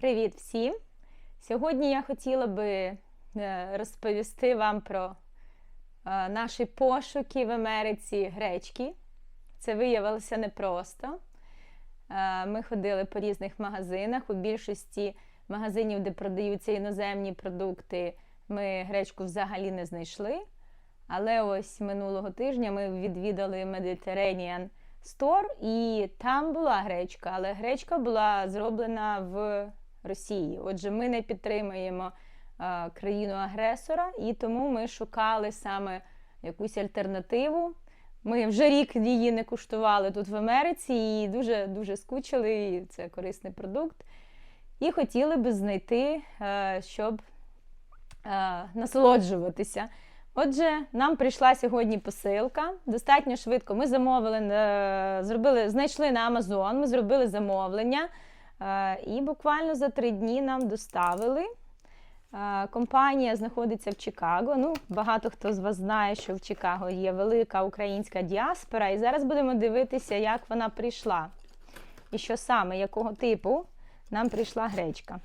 Привіт всім! Сьогодні я хотіла би е, розповісти вам про е, наші пошуки в Америці гречки. Це виявилося непросто. Е, Ми ходили по різних магазинах. У більшості магазинів, де продаються іноземні продукти, ми гречку взагалі не знайшли. Але ось минулого тижня ми відвідали Mediterranean Store, і там була гречка, але гречка була зроблена в Росії. Отже, ми не підтримуємо е, країну-агресора, і тому ми шукали саме якусь альтернативу. Ми вже рік її не куштували тут в Америці і дуже дуже скучили. І це корисний продукт. І хотіли би знайти, е, щоб е, насолоджуватися. Отже, нам прийшла сьогодні посилка. Достатньо швидко. Ми замовили, зробили, знайшли на Amazon, ми зробили замовлення. Е, І буквально за три дні нам доставили. Е, Компанія знаходиться в Чикаго. Ну, багато хто з вас знає, що в Чикаго є велика українська діаспора. І зараз будемо дивитися, як вона прийшла. І що саме, якого типу нам прийшла гречка.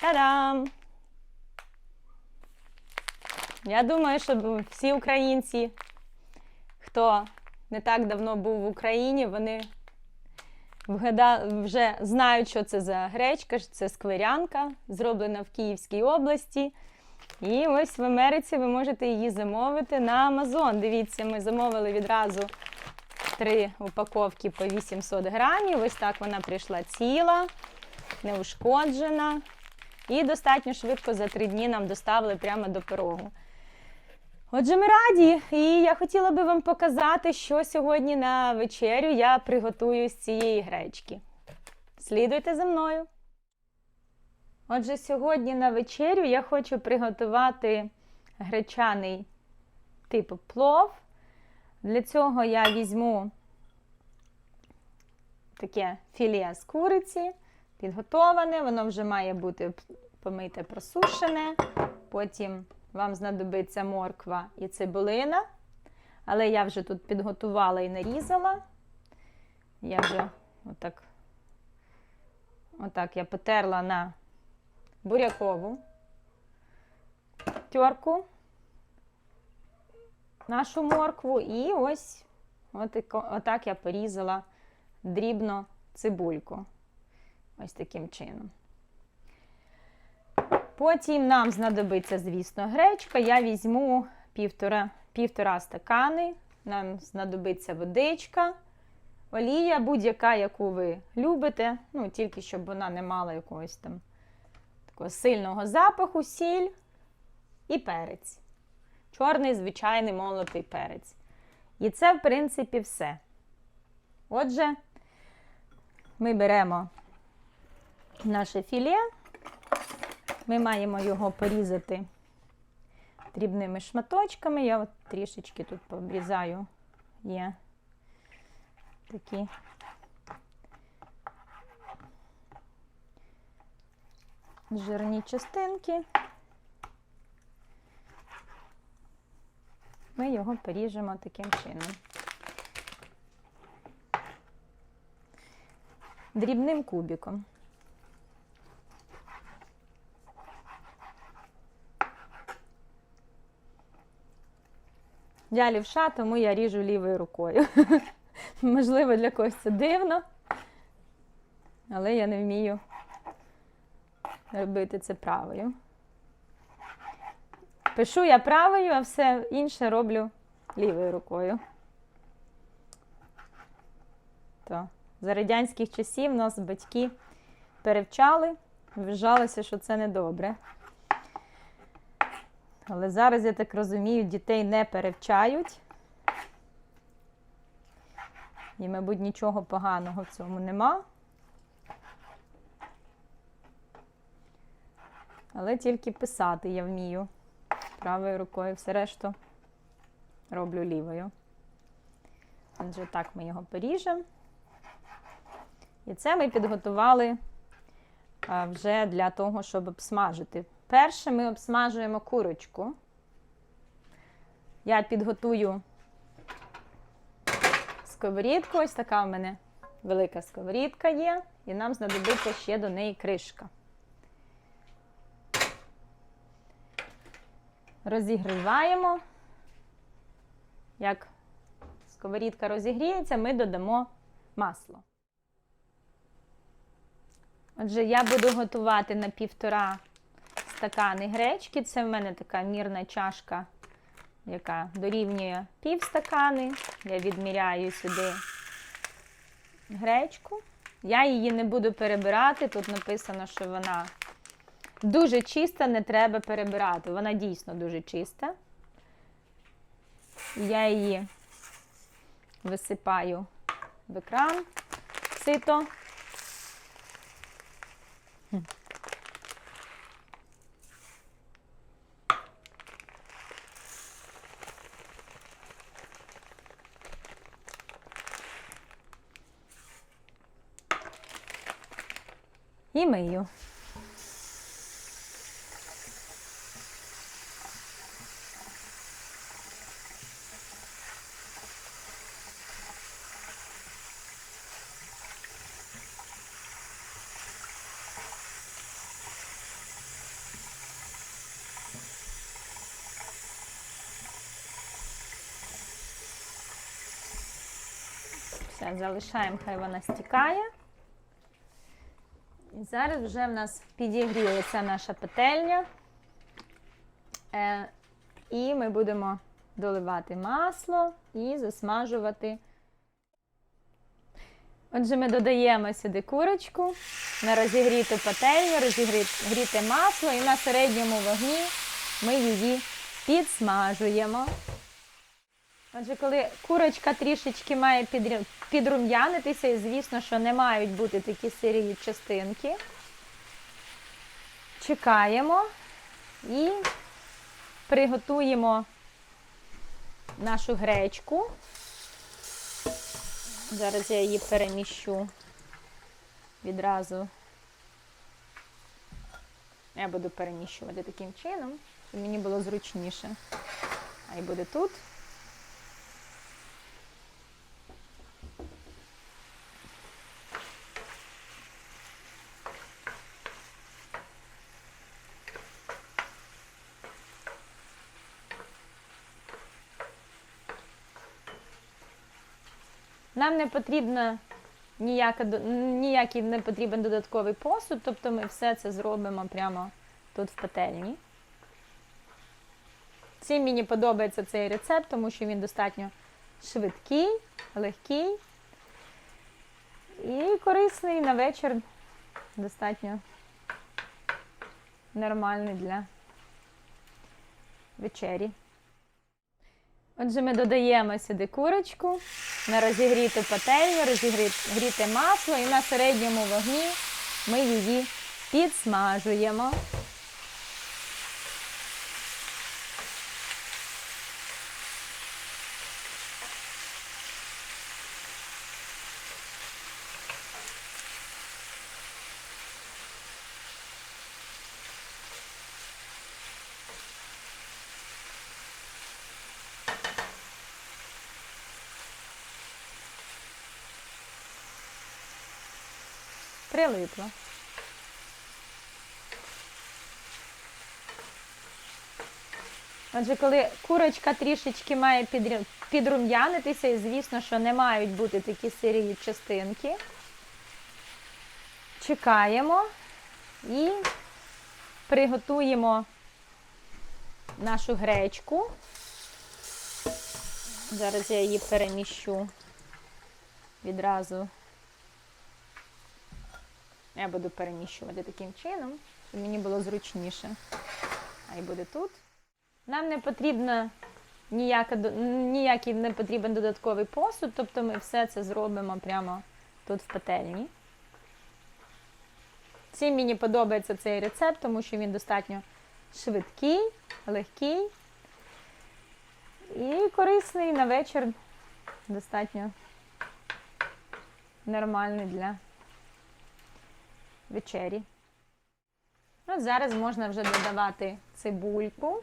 Та-дам! Я думаю, що всі українці, хто не так давно був в Україні, вони вгада... вже знають, що це за гречка, що це скверянка, зроблена в Київській області. І ось в Америці ви можете її замовити на Amazon. Дивіться, ми замовили відразу три упаковки по 800 грамів. Ось так вона прийшла ціла, неушкоджена. І достатньо швидко за три дні нам доставили прямо до порогу. Отже, ми раді, і я хотіла би вам показати, що сьогодні на вечерю я приготую з цієї гречки. Слідуйте за мною. Отже, сьогодні на вечерю я хочу приготувати гречаний типу плов. Для цього я візьму таке філе з куриці, підготоване, воно вже має бути помите, просушене. Потім вам знадобиться морква і цибулина. Але я вже тут підготувала і нарізала. Я вже отак, отак я потерла на бурякову терку нашу моркву. І ось отак я порізала дрібно цибульку. Ось таким чином. Потім нам знадобиться, звісно, гречка. Я візьму півтора, півтора стакани, нам знадобиться водичка, олія, будь-яка, яку ви любите, ну, тільки щоб вона не мала якогось там такого сильного запаху, сіль і перець. Чорний, звичайний молотий перець. І це, в принципі, все. Отже, ми беремо наше філе. Ми маємо його порізати дрібними шматочками. Я от трішечки тут пообрізаю. Є такі. Жирні частинки. Ми його поріжемо таким чином. Дрібним кубиком. Я лівша, тому я ріжу лівою рукою. Можливо, для когось це дивно, але я не вмію робити це правою. Пишу я правою, а все інше роблю лівою рукою. То за радянських часів нас батьки перевчали, вважалося, що це недобре. Але зараз, я так розумію, дітей не перевчають. І, мабуть, нічого поганого в цьому нема. Але тільки писати я вмію правою рукою, все решту роблю лівою. Отже, так ми його поріжемо. І це ми підготували вже для того, щоб обсмажити Перше ми обсмажуємо курочку. Я підготую сковорідку. Ось така в мене велика сковорідка є, і нам знадобиться ще до неї кришка. Розігріваємо. Як сковорідка розігріється, ми додамо масло. Отже, я буду готувати на півтора стакани гречки. Це в мене така мірна чашка, яка дорівнює пів стакани. Я відміряю сюди гречку. Я її не буду перебирати. Тут написано, що вона дуже чиста, не треба перебирати. Вона дійсно дуже чиста. Я її висипаю в екран сито. І мию. Все, залишаємо, хай вона стікає. Зараз вже в нас підігрілася наша петельня. Е, і ми будемо доливати масло і засмажувати. Отже, ми додаємо сюди курочку на розігріту пательню, розігріте масло, і на середньому вогні ми її підсмажуємо. Отже, коли курочка трішечки має підрум'янитися, і звісно, що не мають бути такі сирі частинки. Чекаємо і приготуємо нашу гречку. Зараз я її переміщу відразу. Я буду переміщувати таким чином, щоб мені було зручніше. А й буде тут. Нам не потрібно ніяка, ніякий не потрібен додатковий посуд, тобто ми все це зробимо прямо тут в пательні. Всім мені подобається цей рецепт, тому що він достатньо швидкий, легкий і корисний на вечір достатньо нормальний для вечері. Отже, ми додаємо сюди курочку на розігріту пательню, розігріте масло, і на середньому вогні ми її підсмажуємо. Прилипло. Отже, коли курочка трішечки має підрум'янитися, і звісно, що не мають бути такі сирі частинки. Чекаємо і приготуємо нашу гречку. Зараз я її переміщу відразу. Я буду переміщувати таким чином, щоб мені було зручніше. А й буде тут. Нам не потрібно ніяка, ніякий не потрібен додатковий посуд, тобто ми все це зробимо прямо тут в пательні. Всім мені подобається цей рецепт, тому що він достатньо швидкий, легкий і корисний на вечір достатньо нормальний для вечері. От зараз можна вже додавати цибульку.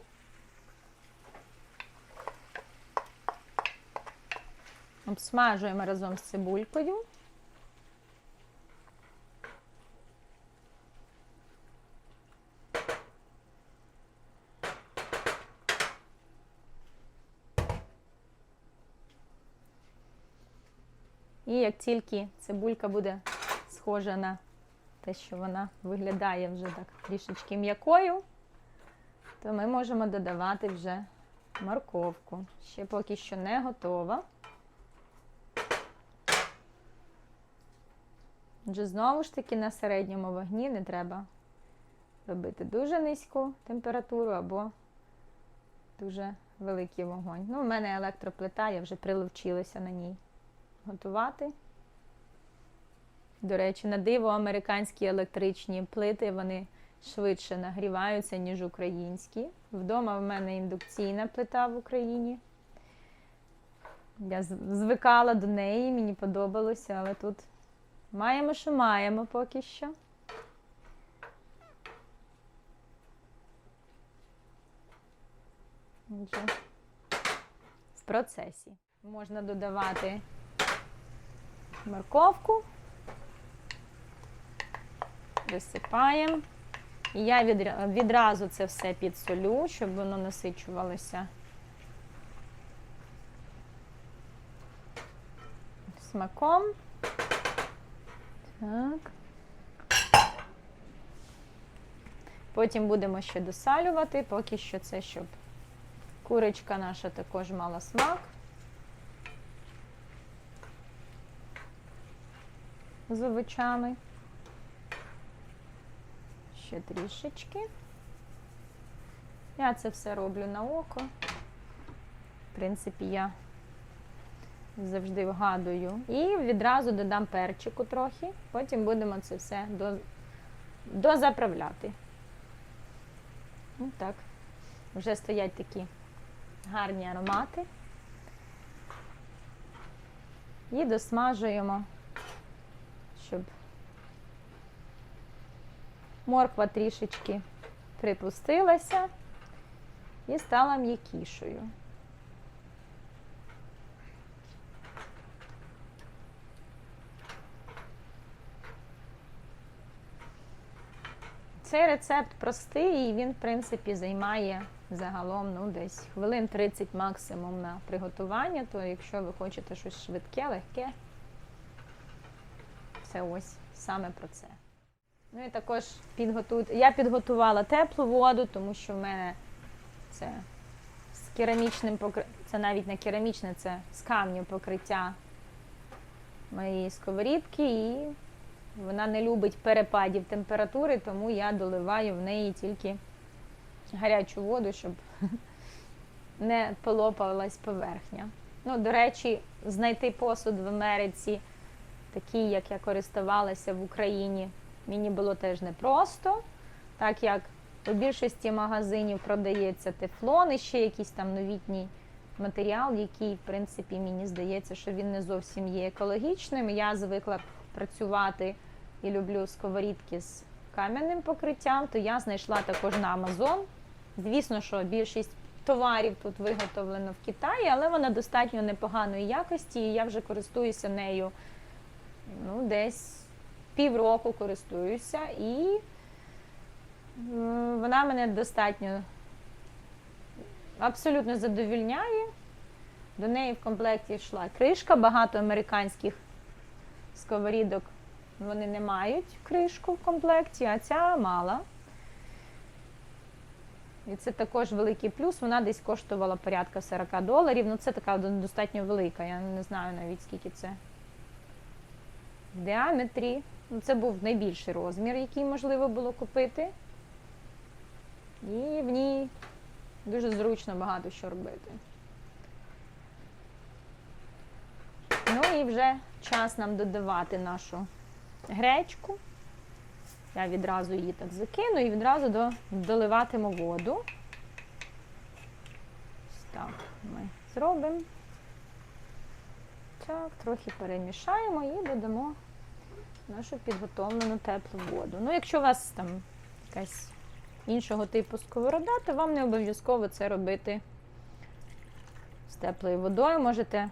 Обсмажуємо разом з цибулькою. І як тільки цибулька буде схожа на те, що вона виглядає вже так трішечки м'якою, то ми можемо додавати вже морковку. Ще поки що не готова. Отже, знову ж таки на середньому вогні не треба робити дуже низьку температуру або дуже великий вогонь. Ну, у мене електроплита, я вже приловчилася на ній готувати. До речі, на диво американські електричні плити вони швидше нагріваються, ніж українські. Вдома в мене індукційна плита в Україні. Я звикала до неї, мені подобалося, але тут маємо, що маємо поки що. В процесі можна додавати морковку, висипаємо. І я відразу це все підсолю, щоб воно насичувалося смаком. Так. Потім будемо ще досалювати, поки що це, щоб курочка наша також мала смак. з овочами. Ще трішечки. Я це все роблю на око. В принципі, я завжди вгадую. І відразу додам перчику трохи, потім будемо це все до, дозаправляти. Ну так, вже стоять такі гарні аромати. І досмажуємо щоб морква трішечки припустилася і стала м'якішою. Цей рецепт простий і він, в принципі, займає загалом ну, десь хвилин 30 максимум на приготування, то якщо ви хочете щось швидке, легке, це ось саме про це. Ну і також підготуйте. Я підготувала теплу воду, тому що в мене це з керамічним покриттям, це навіть не керамічне, це з камню покриття моєї сковорідки, і вона не любить перепадів температури, тому я доливаю в неї тільки гарячу воду, щоб не полопалась поверхня. Ну, до речі, знайти посуд в Америці такий, як я користувалася в Україні, мені було теж непросто, так як у більшості магазинів продається тефлон і ще якийсь там новітній матеріал, який, в принципі, мені здається, що він не зовсім є екологічним. Я звикла працювати і люблю сковорідки з кам'яним покриттям, то я знайшла також на Amazon. Звісно, що більшість товарів тут виготовлено в Китаї, але вона достатньо непоганої якості, і я вже користуюся нею ну, десь півроку користуюся, і вона мене достатньо абсолютно задовільняє. До неї в комплекті йшла кришка. Багато американських сковорідок вони не мають кришку в комплекті, а ця мала. І це також великий плюс. Вона десь коштувала порядка 40 доларів. Ну, це така достатньо велика. Я не знаю навіть скільки це в діаметрі. Ну, Це був найбільший розмір, який можливо було купити. І в ній дуже зручно багато що робити. Ну і вже час нам додавати нашу гречку. Я відразу її так закину і відразу доливатиму воду. Ось так ми зробимо. Так, трохи перемішаємо і додамо нашу підготовлену теплу воду. Ну, якщо у вас там якась іншого типу сковорода, то вам не обов'язково це робити з теплою водою. Можете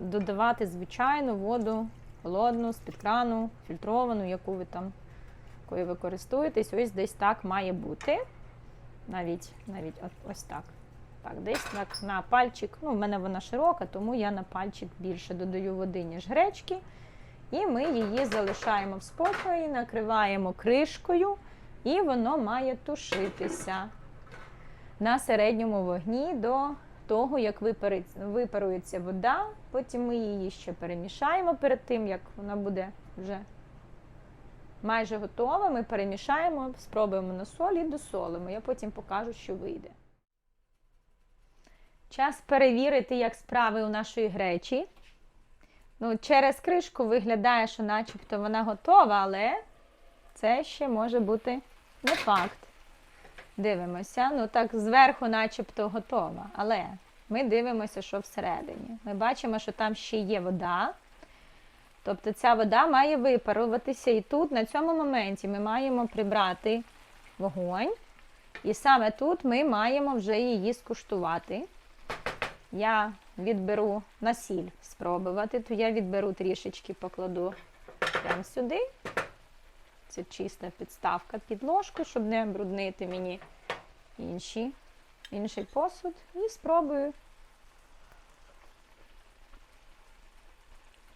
додавати звичайну воду холодну, з-під крану, фільтровану, яку ви там якою ви користуєтесь. Ось десь так має бути. Навіть, навіть ось так. Так, десь так на пальчик. Ну, в мене вона широка, тому я на пальчик більше додаю води, ніж гречки. І ми її залишаємо в спокої, накриваємо кришкою, і воно має тушитися на середньому вогні до того, як випарується вода. Потім ми її ще перемішаємо перед тим, як вона буде вже майже готова. Ми перемішаємо, спробуємо на соль і досолимо. Я потім покажу, що вийде. Час перевірити, як справи у нашої гречі. Ну, через кришку виглядає, що начебто вона готова, але це ще може бути не факт. Дивимося. Ну так, зверху начебто готова. Але ми дивимося, що всередині. Ми бачимо, що там ще є вода. Тобто ця вода має випаруватися. І тут, на цьому моменті, ми маємо прибрати вогонь. І саме тут ми маємо вже її скуштувати. Я відберу на сіль спробувати, то я відберу трішечки, покладу прямо сюди. Це чиста підставка під ложку, щоб не бруднити мені інші, інший посуд. І спробую.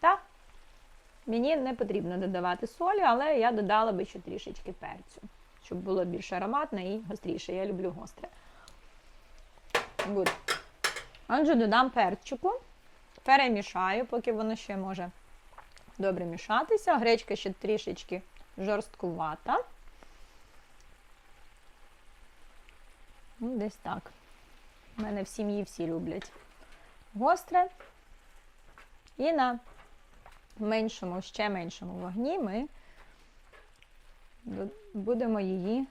Так, мені не потрібно додавати солі, але я додала би ще трішечки перцю, щоб було більш ароматно і гостріше. Я люблю гостре. Good. Отже, додам перчику, перемішаю, поки воно ще може добре мішатися. Гречка ще трішечки жорсткувата. Ну, Десь так. У мене в сім'ї всі люблять гостре. І на меншому, ще меншому вогні ми будемо її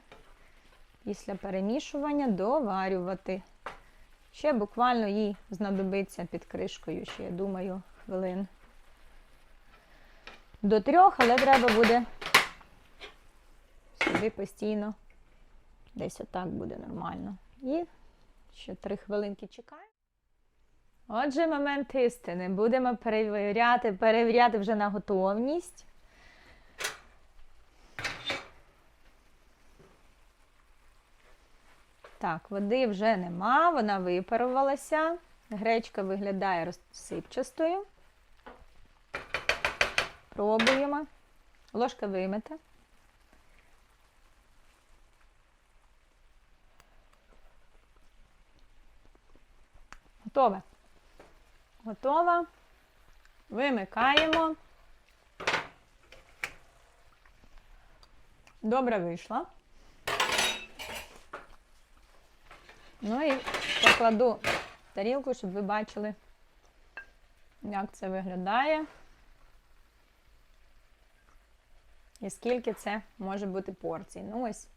після перемішування доварювати. Ще буквально їй знадобиться під кришкою, ще, я думаю, хвилин до трьох, але треба буде сюди постійно. Десь отак буде нормально. І ще три хвилинки чекаємо. Отже, момент істини. Будемо перевіряти, перевіряти вже на готовність. Так, води вже нема, вона випарувалася. Гречка виглядає розсипчастою. Пробуємо. Ложка вимита. Готове. Готова. Вимикаємо. Добре вийшла. Ну і покладу тарілку, щоб ви бачили, як це виглядає. І скільки це може бути порцій. Ну ось,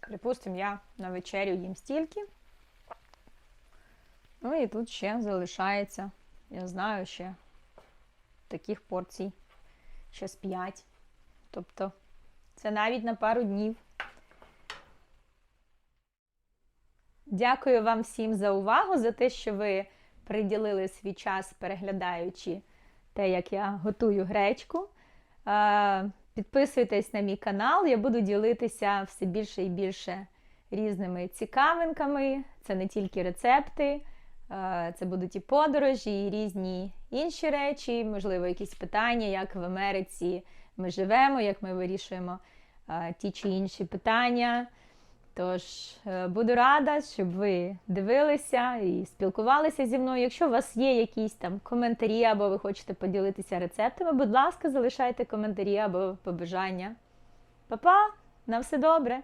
припустимо, я на вечерю їм стільки. Ну і тут ще залишається, я знаю, ще таких порцій ще з 5. Тобто це навіть на пару днів. Дякую вам всім за увагу, за те, що ви приділили свій час, переглядаючи те, як я готую гречку. Е, Підписуйтесь на мій канал, я буду ділитися все більше і більше різними цікавинками. Це не тільки рецепти, е, це будуть і подорожі, і різні інші речі, можливо, якісь питання, як в Америці ми живемо, як ми вирішуємо е, ті чи інші питання. Тож е, буду рада, щоб ви дивилися і спілкувалися зі мною. Якщо у вас є якісь там коментарі або ви хочете поділитися рецептами, будь ласка, залишайте коментарі або побажання. Па-па! На все добре!